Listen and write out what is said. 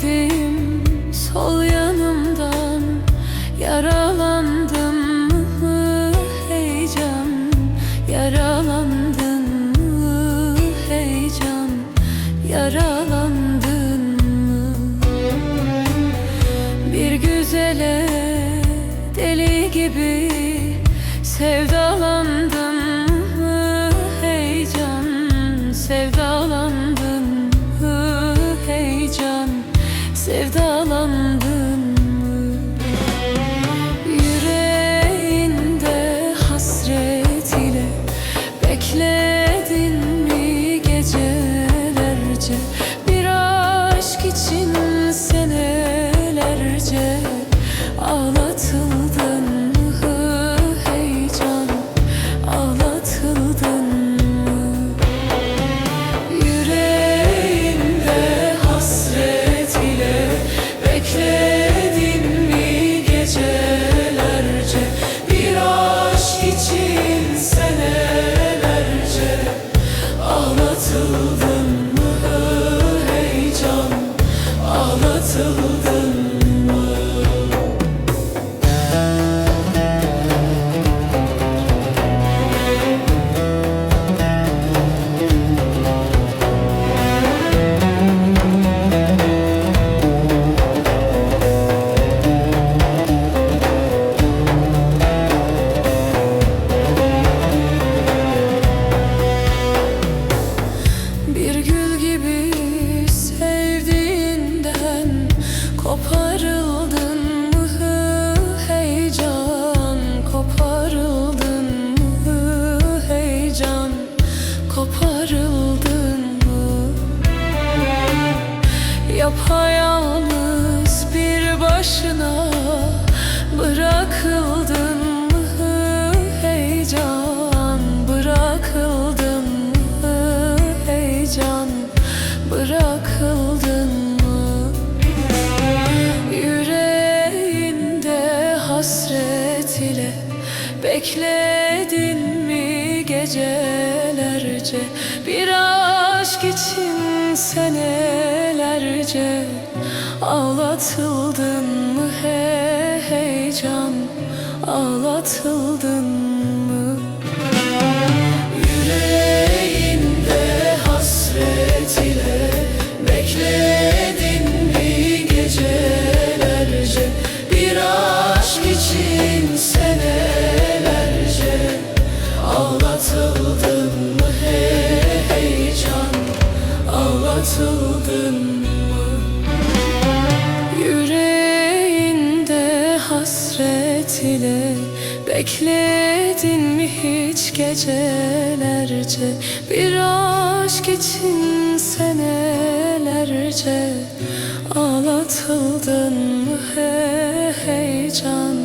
Gitmedim sol yanımdan Yaralandım mı heyecan? Yaralandın mı heyecan? Yaralandın mı? Bir güzele deli gibi Sevdalandım mı heyecan? Sevdalandım Sevdalandın bekledin mi gecelerce? Bir aşk için senelerce Ağlatıldın mı? He- heyecan Ağlatıldın Ağlatıldın mı? Yüreğinde hasret ile Bekledin mi hiç gecelerce? Bir aşk için senelerce Ağlatıldın mı? He- heyecan